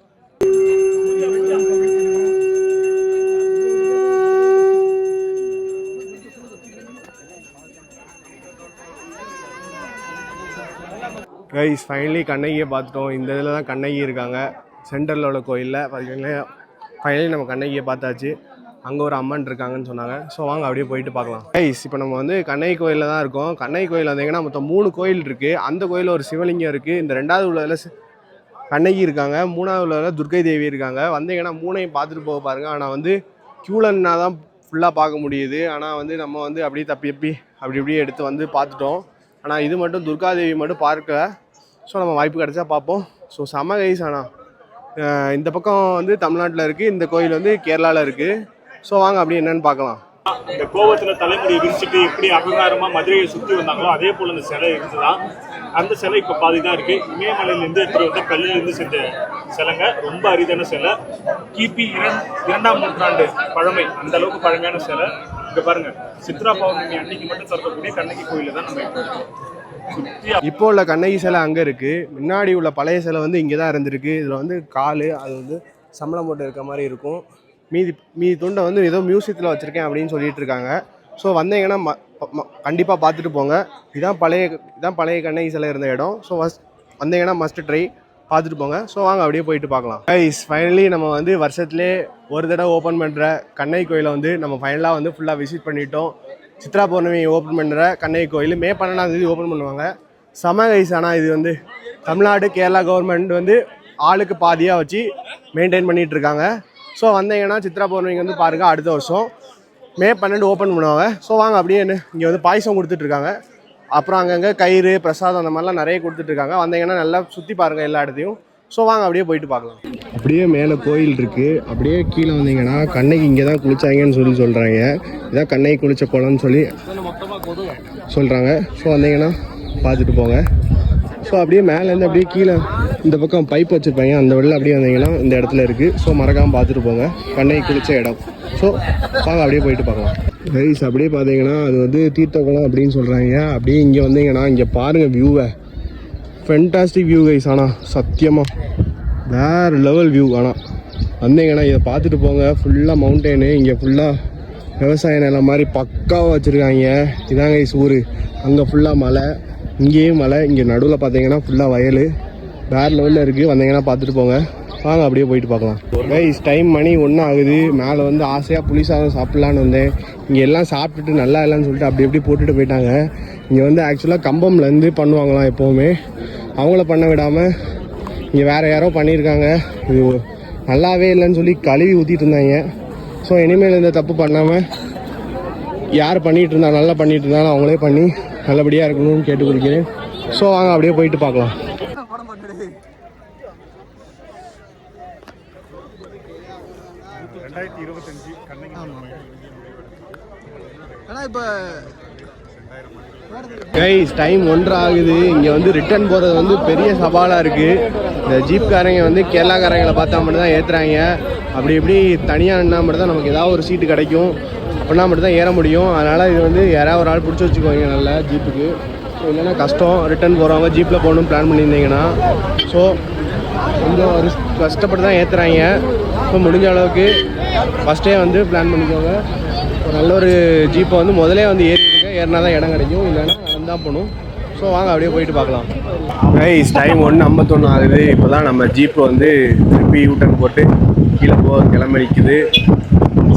கைஸ் ஃபைனலி கண்ணகியை பார்த்துட்டோம். இந்த இதில் தான் கண்ணகி இருக்காங்க. சென்டரில் உள்ள கோயிலில் பார்த்தீங்கன்னா ஃபைனலி நம்ம கண்ணகியை பார்த்தாச்சு. அங்கே ஒரு அம்மன் இருக்காங்கன்னு சொன்னாங்க. ஸோ வாங்க அப்படியே போயிட்டு பார்க்கலாம். கைஸ் இப்போ நம்ம வந்து கண்ணகி கோயிலில் தான் இருக்கோம். கண்ணகி கோயில் வந்தீங்கன்னா மொத்தம் மூணு கோயில் இருக்குது அந்த கோயிலில் ஒரு சிவலிங்கம் இருக்குது இந்த ரெண்டாவது உள்ளதில் கண்ணகி இருக்காங்க. மூணாவது உள்ளதில் துர்க்கை தேவி இருக்காங்க. வந்தீங்கன்னா மூணையும் பார்த்துட்டு போக பாருங்கள் ஆனால் வந்து க்யூலன்னா தான் ஃபுல்லாக பார்க்க முடியுது. ஆனால் வந்து நம்ம வந்து அப்படியே தப்பி தப்பி அப்படி இப்படியே எடுத்து வந்து பார்த்துட்டோம். ஆனால் இது மட்டும் துர்காதேவி மட்டும் பார்க்க ஸோ நம்ம வாய்ப்பு கிடச்சா பார்ப்போம். ஸோ செம கைஸ் ஆனால் இந்த பக்கம் வந்து தமிழ்நாட்டில் இருக்குது இந்த கோயில் வந்து கேரளாவில் இருக்குது ஸோ வாங்க அப்படி என்னன்னு பார்க்கலாம். இந்த கோவத்தில் தலைமுடி விரிச்சிட்டு எப்படி அகங்காரமாக மதுரையை சுற்றி வந்தாங்களோ அதே போல இந்த சிலை இருந்துதான். அந்த சிலை இப்போ பாதி தான் இருக்குது இமயமலையிலேருந்து எடுத்துட்டு வந்த செஞ்ச சிலைங்க. ரொம்ப அரிதான சிலை. கிபி இரண்டாம் நூற்றாண்டு பழமை. அந்த அளவுக்கு பழமையான சிலை. இங்கே பாருங்கள் சித்ரா பௌர்ணமி அன்னைக்கு மட்டும் திறக்கக்கூடிய கண்ணகி கோயிலில் தான் நம்ம இப்போ இருக்கோம். இப்போ உள்ள கண்ணகி சிலை அங்கே இருக்குது முன்னாடி உள்ள பழைய சிலை வந்து இங்கே தான் இருந்திருக்கு. இதில் வந்து கால் அது வந்து சம்பளம் போட்டு இருக்க மாதிரி இருக்கும். மீதி மீதி துண்டை வந்து ஏதோ மியூசியத்தில் வச்சுருக்கேன் அப்படின்னு சொல்லிட்டு இருக்காங்க. ஸோ வந்தீங்கன்னா ம கண்டிப்பாக பார்த்துட்டு போங்க. இதான் பழைய இதான் பழைய கண்ணகி சிலை இருந்த இடம். ஸோ ஃபஸ்ட் வந்தீங்கன்னா மஸ்ட் ட்ரை பார்த்துட்டு போங்க. ஸோ வாங்க அப்படியே போயிட்டு பார்க்கலாம். கைஸ் ஃபைனலி நம்ம வந்து வருஷத்துலேயே ஒரு தடவை ஓப்பன் பண்ணுற கண்ணகி கோயிலை வந்து நம்ம ஃபைனலாக வந்து ஃபுல்லாக விசிட் பண்ணிட்டோம். சித்ரா பௌர்ணமி ஓப்பன் பண்ணுற கண்ணகி கோயில். மே பன்னெண்டாம் தேதி ஓப்பன் பண்ணுவாங்க. செம கைஸ் ஆனால் இது வந்து தமிழ்நாடு கேரளா கவர்மெண்ட் வந்து ஆளுக்கு பாதியாக வச்சு மெயின்டைன் பண்ணிகிட்டு இருக்காங்க. ஸோ வந்தீங்கன்னா சித்ரா பௌர்ணமிக்கு வந்து பாருங்கள் அடுத்த வருஷம் மே பன்னெண்டு ஓப்பன் பண்ணுவாங்க. ஸோ வாங்க அப்படியே என்ன இங்கே வந்து பாயசம் கொடுத்துட்ருக்காங்க அப்புறம் அங்கங்கே கயிறு பிரசாதம் அந்த மாதிரிலாம் நிறைய கொடுத்துட்ருக்காங்க வந்தீங்கன்னா நல்லா சுற்றி பாருங்கள் எல்லா இடத்தையும். ஸோ வாங்க அப்படியே போயிட்டு பார்க்கலாம். அப்படியே மேலே கோயில் இருக்குது அப்படியே கீழே வந்தீங்கன்னா கண்ணைக்கு இங்கே தான் குளிச்சாங்கன்னு சொல்லி சொல்கிறாங்க இதான் கண்ணை குளிச்ச குளம்னு சொல்லி சொல்கிறாங்க ஸோ வந்தீங்கன்னா பார்த்துட்டு போங்க. ஸோ அப்படியே மேலேருந்து அப்படியே கீழே இந்த பக்கம் பைப் வச்சுருப்பாங்க. அந்த வழியில் அப்படியே வந்தீங்கன்னா இந்த இடத்துல இருக்குது ஸோ மறக்காமல் பார்த்துட்டு போங்க. கண்ணை குளிச்ச இடம். ஸோ வாங்க அப்படியே போயிட்டு பார்க்கலாம். ரைஸ் அப்படியே பார்த்தீங்கன்னா அது வந்து தீர்த்த குளம் அப்படின்னு சொல்கிறாங்க அப்படியே இங்கே வந்தீங்கன்னா இங்கே பாருங்கள் வியூவை ஃபென்டாஸ்டிக் வியூ கைஸ் ஆனால் சத்தியமாக வேறு லெவல் வியூ ஆனால் வந்தீங்கன்னா இதை பார்த்துட்டு போங்க. ஃபுல்லாக மவுண்டெயின் இங்கே ஃபுல்லாக விவசாய நிலம் மாதிரி பக்காவாக வச்சுருக்காங்க. இதாங்க கைஸ் ஊர். அங்கே ஃபுல்லாக மலை. இங்கேயும் மலை. இங்கே நடுவில் பார்த்தீங்கன்னா ஃபுல்லாக வயல். வேறு லெவலில் இருக்குது வந்தீங்கன்னா பார்த்துட்டு போங்க. வாங்க அப்படியே போயிட்டு பார்க்கலாம். கைஸ் டைம் மணி ஒன்றும் ஆகுது. மேலே வந்து ஆசையாக புளி சாதம் சாப்பிட்லான்னு வந்தேன். இங்கே எல்லாம் சாப்பிட்டுட்டு நல்லா இல்லைன்னு சொல்லிட்டு அப்படி எப்படி போட்டுட்டு போயிட்டாங்க. இங்கே வந்து ஆக்சுவலாக கம்பம்லேருந்து பண்ணுவாங்களாம் எப்போவுமே. அவங்கள பண்ண விடாமல் இங்கே வேறு யாரோ பண்ணியிருக்காங்க. இது நல்லாவே இல்லைன்னு சொல்லி கழுவி ஊற்றிட்டு இருந்தாங்க. ஸோ இனிமேல் இந்த தப்பு பண்ணாமல் யார் பண்ணிகிட்டு இருந்தா நல்லா பண்ணிகிட்டு இருந்தாலும் அவங்களே பண்ணி நல்லபடியாக இருக்கணும்னு கேட்டு கொடுக்கிறேன் ஸோ வாங்க அப்படியே போயிட்டு பார்க்கலாம். ரெண்டாயிரத்தி இருபத்தஞ்சு கண்ணகி ஆனால் இப்போ கைஸ் டைம் ஒன்றரை ஆகுது இங்கே வந்து ரிட்டர்ன் போகிறது வந்து பெரிய சவாலாக இருக்குது இந்த ஜீப்காரங்க வந்து கேரளாக்காரங்களை பார்த்தா மட்டும் தான் ஏற்றுறாங்க அப்படி இப்படி தனியாக நின்னா மட்டும் தான் நமக்கு ஏதாவது ஒரு சீட்டு கிடைக்கும். அப்படின்னா மட்டும் தான் ஏற முடியும். அதனால் இது வந்து யாராவது ஒரு ஆள் பிடிச்சி வச்சுக்கோங்க நல்லா ஜீப்புக்கு. இல்லைன்னா கஷ்டம். ரிட்டர்ன் போகிறவங்க ஜீப்பில் போகணும்னு பிளான் பண்ணியிருந்தீங்கன்னா. ஸோ கொஞ்சம் ரிஸ்க் கஷ்டப்பட்டு தான் ஏற்றுறாங்க ஸோ முடிஞ்ச அளவுக்கு ஃபஸ்ட்டே வந்து பிளான் பண்ணிக்கோங்க. ஒரு நல்ல ஒரு ஜீப்பை வந்து முதலே வந்து ஏறி ஏறினா தான் இடம் கிடைக்கும் இல்லைன்னா நடந்தா போகணும். ஸோ வாங்க அப்படியே போயிட்டு பார்க்கலாம். கைஸ் டைம் ஒன்று ஐம்பத்தொன்று ஆகுது. இப்போ தான் நம்ம ஜீப் வந்து திருப்பி யூட்டன் போட்டு கீழே போக கிளம்பி நிற்குது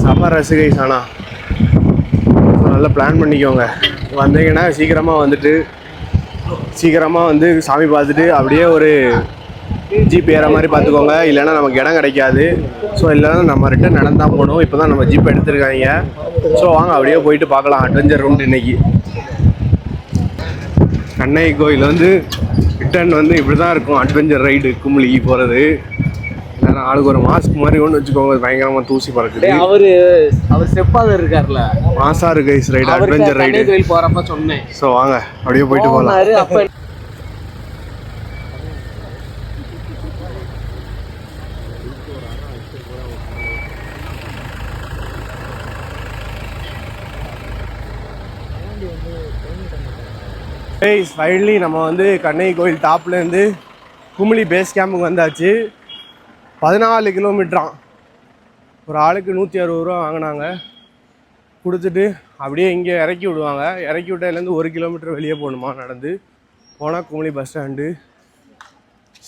செம்ம ரசு ஆனால் நல்லா பிளான் பண்ணிக்கோங்க. வந்தீங்கன்னா சீக்கிரமாக வந்துட்டு சீக்கிரமாக வந்து சாமி பார்த்துட்டு அப்படியே ஒரு ஜீப் ஏற மாதிரி பார்த்துக்கோங்க. இல்லைன்னா நமக்கு இடம் கிடைக்காது. ஸோ இல்லைன்னா நம்ம ரிட்டன் நடந்தால் போகணும் இப்போ தான் நம்ம ஜீப் எடுத்திருக்காங்க. ஸோ வாங்க அப்படியே போயிட்டு பார்க்கலாம். அட்வென்ச்சர் ரவுண்ட் இன்னைக்கு. கண்ணகி கோயில் வந்து ரிட்டர்ன் வந்து இப்படி தான் இருக்கும். அட்வென்ச்சர் ரைடு கும்ளி போகிறது எல்லாரும் ஆளுக்கு ஒரு மாஸ்க் மாதிரி ஒன்று வச்சுக்கோங்க. பயங்கரமாக தூசி பறக்குது. அவரு அவர் ஸ்டெப்பாதர் இருக்கார்ல. மாசா இருக்கு ரைடு அட்வென்ச்சர் ரைடு போறப்ப சொன்னேன். ஸோ வாங்க அப்படியே போயிட்டு போகலாம் போனாரு ஃபைனலி நம்ம வந்து கண்ணகி கோயில் டாப்லேருந்து குமிளி பேஸ் கேம்புக்கு வந்தாச்சு. பதினாலு கிலோமீட்டராம் ஒரு ஆளுக்கு நூற்றி அறுபது ரூபா வாங்கினாங்க. கொடுத்துட்டு அப்படியே இங்கே இறக்கி விடுவாங்க. இறக்கி விட்டதுலேருந்து ஒரு கிலோமீட்டர் வெளியே போகணுமா நடந்து. போனால் குமிளி பஸ் ஸ்டாண்டு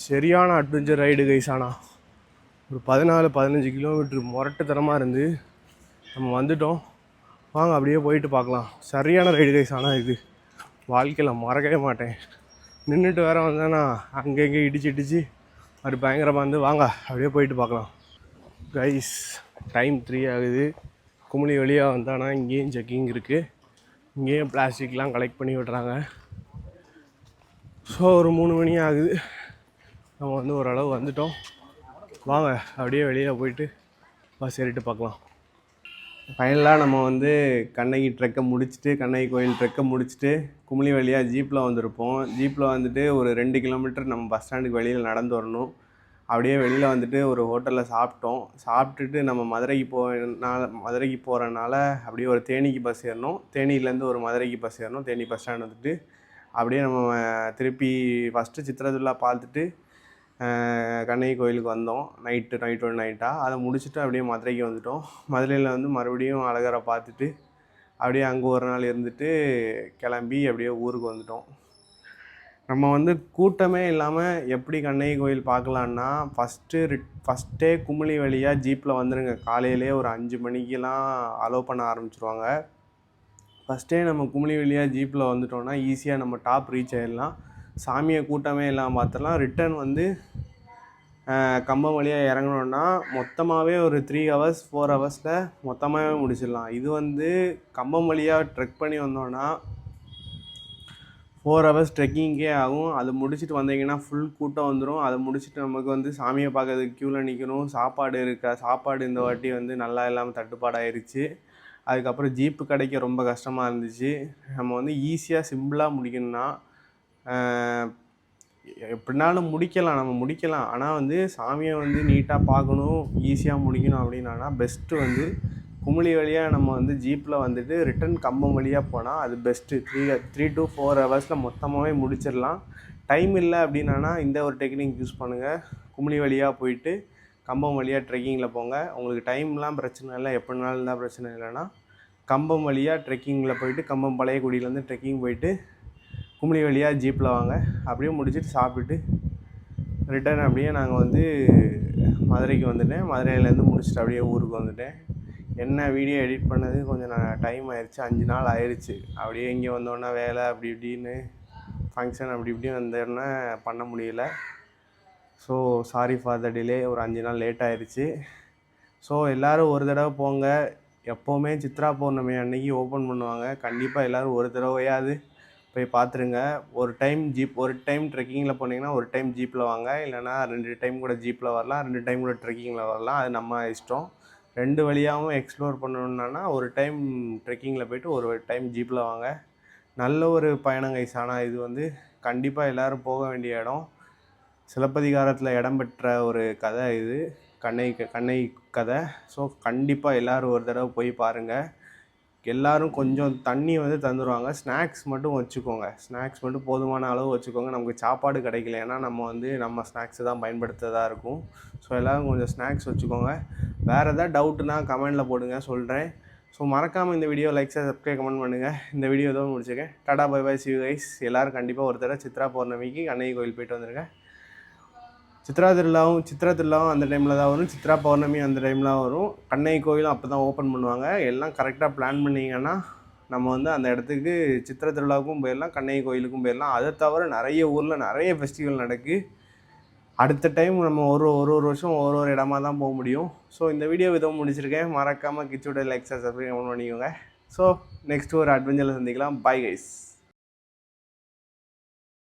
சரியான அட்வென்ச்சர் ரைடு கைஸ் ஆனால் ஒரு பதினாலு பதினஞ்சு கிலோமீட்டர் முரட்டுத்தனமாக இருந்து நம்ம வந்துட்டோம். வாங்க அப்படியே போயிட்டு பார்க்கலாம். சரியான ரைடு கைஸ் ஆனால் இது. வாழ்க்கையில் மறக்கவே மாட்டேன். நின்றுட்டு வேற வந்தேன்னா அங்கே இங்கே இடிச்சு இடிச்சு அப்படி பயங்கரமாக வந்து வாங்க அப்படியே போயிட்டு பார்க்கலாம். கைஸ் டைம் த்ரீ ஆகுது. குமிழி வெளியாக வந்தானா இங்கேயும் செக்கிங் இருக்குது இங்கேயும் பிளாஸ்டிக்லாம் கலெக்ட் பண்ணி விட்றாங்க. ஸோ ஒரு மூணு மணி ஆகுது. நம்ம வந்து ஓரளவு வந்துட்டோம். வாங்க அப்படியே வெளியில் போயிட்டு பஸ் ஏறிட்டு பார்க்கலாம். ஃபைனலாக நம்ம வந்து கண்ணகி ட்ரெக்கை முடிச்சுட்டு கண்ணகி கோயில் ட்ரெக்கை முடிச்சுட்டு குமிளி வழியாக ஜீப்பில் வந்திருப்போம். ஜீப்பில் வந்துட்டு ஒரு ரெண்டு கிலோமீட்டர் நம்ம பஸ் ஸ்டாண்டுக்கு வெளியில் நடந்து வரணும். அப்படியே வெளியில் வந்துட்டு ஒரு ஹோட்டலில் சாப்பிட்டோம். சாப்பிட்டுட்டு நம்ம மதுரைக்கு போனால மதுரைக்கு போகிறனால அப்படியே ஒரு தேனிக்கு பஸ் ஏறணும். தேனியிலேருந்து ஒரு மதுரைக்கு பஸ் ஏறணும். தேனி பஸ் ஸ்டாண்ட் வந்துட்டு அப்படியே நம்ம திருப்பி ஃபஸ்ட்டு சித்திரதுல்லா பார்த்துட்டு கண்ணகி கோயிலுக்கு வந்தோம். நைட்டு நைட் ஒன் நைட்டாக அதை முடிச்சுட்டு அப்படியே மதுரைக்கு வந்துட்டோம். மதுரையில் வந்து மறுபடியும் அழகரை பார்த்துட்டு அப்படியே அங்கே ஒரு நாள் இருந்துட்டு கிளம்பி அப்படியே ஊருக்கு வந்துட்டோம். நம்ம வந்து கூட்டமே இல்லாமல் எப்படி கண்ணகி கோயில் பார்க்கலான்னா ஃபஸ்ட்டு ரிட் ஃபஸ்ட்டே குமுளி வழியாக ஜீப்பில் வந்துடுங்க காலையிலே ஒரு அஞ்சு மணிக்கெலாம் அலோவ் பண்ண ஆரம்பிச்சிருவாங்க. ஃபஸ்ட்டே நம்ம குமுளி வழியாக ஜீப்பில் வந்துட்டோம்னா ஈஸியாக நம்ம டாப் ரீச் ஆகிடலாம் சாமியை கூட்டமே இல்லாமல் பார்த்துலாம் ரிட்டர்ன் வந்து கம்பம் வழியாக இறங்கணுன்னா மொத்தமாகவே ஒரு த்ரீ ஹவர்ஸ் ஃபோர் ஹவர்ஸில் மொத்தமாகவே முடிச்சிடலாம். இது வந்து கம்பம் வழியாக ட்ரெக் பண்ணி வந்தோன்னா ஃபோர் ஹவர்ஸ் ட்ரெக்கிங்கே ஆகும். அது முடிச்சுட்டு வந்தீங்கன்னா ஃபுல் கூட்டம் வந்துடும் அதை முடிச்சுட்டு நமக்கு வந்து சாமியை பார்க்கறதுக்கு க்யூவில் நிற்கணும் சாப்பாடு இருக்கா சாப்பாடு இந்த வாட்டி வந்து நல்லா இல்லாமல் தட்டுப்பாடாயிருச்சு. அதுக்கப்புறம் ஜீப்பு கிடைக்க ரொம்ப கஷ்டமாக இருந்துச்சு. நம்ம வந்து ஈஸியாக சிம்பிளாக முடிக்கணும்னா எப்படினாலும் முடிக்கலாம் நம்ம முடிக்கலாம். ஆனால் வந்து சாமியை வந்து நீட்டாக பார்க்கணும் ஈஸியாக முடிக்கணும் அப்படின்னா பெஸ்ட்டு வந்து குமிழி வழியாக நம்ம வந்து ஜீப்பில் வந்துட்டு ரிட்டன் கம்பம் வழியாக போனால் அது best three three to four ஹவர்ஸில் மொத்தமாகவே முடிச்சிடலாம். டைம் இல்லை அப்படின்னா இந்த ஒரு டெக்னிக் யூஸ் பண்ணுங்கள் குமிழி வழியாக போயிட்டு கம்பம் வழியாக ட்ரெக்கிங்கில் போங்க. உங்களுக்கு டைம்லாம் பிரச்சனை இல்லை. எப்படினாலும் தான் பிரச்சனை இல்லைன்னா கம்பம் வழியாக ட்ரெக்கிங்கில் போயிட்டு கம்பம் பழையகுடியிலேருந்து ட்ரெக்கிங் போயிட்டு குமுளி வழியாக ஜீப்பில் வாங்க. அப்படியே முடிச்சுட்டு சாப்பிட்டுட்டு ரிட்டர்ன் அப்படியே நாங்கள் வந்து மதுரைக்கு வந்துட்டேன். மதுரையிலேருந்து முடிச்சுட்டு அப்படியே ஊருக்கு வந்துட்டேன். என்ன வீடியோ எடிட் பண்ணது? கொஞ்சம் நான் டைம் ஆயிடுச்சு அஞ்சு நாள் ஆயிடுச்சு அப்படியே இங்கே வந்தோடனே வேலை அப்படி இப்படின்னு ஃபங்க்ஷன் அப்படி இப்படி வந்தோடனே பண்ண முடியல. So sorry for the delay ஒரு அஞ்சு நாள் லேட் ஆயிடுச்சு ஸோ எல்லோரும் ஒரு தடவை போங்க. எப்போவுமே சித்ரா பௌர்ணமி அன்னைக்கு ஓப்பன் பண்ணுவாங்க. கண்டிப்பாக எல்லோரும் ஒரு தடவையாவது போய் பார்த்துருங்க. ஒரு டைம் ஜீப் ஒரு டைம் ட்ரெக்கிங்கில் போனீங்கன்னா ஒரு டைம் ஜீப்பில் வாங்க. இல்லைன்னா ரெண்டு டைம் கூட ஜீப்பில் வரலாம் ரெண்டு டைம் கூட ட்ரெக்கிங்கில் வரலாம். அது நம்ம இஷ்டம். ரெண்டு வழியாகவும் எக்ஸ்ப்ளோர் பண்ணணுன்னா ஒரு டைம் ட்ரெக்கிங்கில் போயிட்டு ஒரு டைம் ஜீப்பில் வாங்க. நல்ல ஒரு பயணம் ஆனால் இது வந்து கண்டிப்பாக எல்லோரும் போக வேண்டிய இடம். சிலப்பதிகாரத்தில் இடம்பெற்ற ஒரு கதை இது. கண்ணை கண்ணை கதை. ஸோ கண்டிப்பாக எல்லோரும் ஒரு தடவை போய் பாருங்கள் எல்லோரும் கொஞ்சம் தண்ணி வந்து தந்துடுவாங்க ஸ்நாக்ஸ் மட்டும் வச்சுக்கோங்க. ஸ்நாக்ஸ் மட்டும் போதுமான அளவு வச்சுக்கோங்க. நமக்கு சாப்பாடு கிடைக்கல. ஏன்னா நம்ம வந்து நம்ம ஸ்நாக்ஸை தான் பயன்படுத்ததாக இருக்கும். ஸோ எல்லோரும் கொஞ்சம் ஸ்நாக்ஸ் வச்சுக்கோங்க. வேறு எதாவது டவுட்டுனா கமெண்டில் போடுங்க. சொல்கிறேன் ஸோ மறக்காமல் இந்த வீடியோ லைக் சப்ஸ்கிரைப் கமெண்ட் பண்ணுங்கள் இந்த வீடியோ எதுவும் முடிச்சிருக்கேன் tata bye bye see guys எல்லோரும் கண்டிப்பாக ஒரு தடவை சித்ரா பௌர்ணமிக்கு கண்ணகி கோயில் போயிட்டு வந்துருங்க. சித்ரா திருவிழாவும் சித்ரா திருவிழாவும் அந்த டைமில் தான் வரும். சித்ரா பௌர்ணமி அந்த டைமில் வரும். கண்ணை கோயிலும் அப்போ தான் ஓப்பன் பண்ணுவாங்க. எல்லாம் கரெக்டாக பிளான் பண்ணிங்கன்னா நம்ம வந்து அந்த இடத்துக்கு சித்திர திருவிழாவுக்கும் போயிடலாம் கண்ணகி கோயிலுக்கும் போயிடலாம். அதை தவிர நிறைய ஊரில் நிறைய ஃபெஸ்டிவல் நடக்கு. அடுத்த டைம் நம்ம ஒரு ஒரு ஒரு வருஷம் ஒரு ஒரு இடமா தான் போக முடியும். ஸோ இந்த வீடியோ விதம் முடிச்சிருக்கேன். மறக்காமல் கிச்சோட லைக் சப்ஸ்கிரைப் பண்ணிக்கோங்க. ஸோ நெக்ஸ்ட் ஒரு அட்வென்ச்சரில் சந்திக்கலாம். Bye guys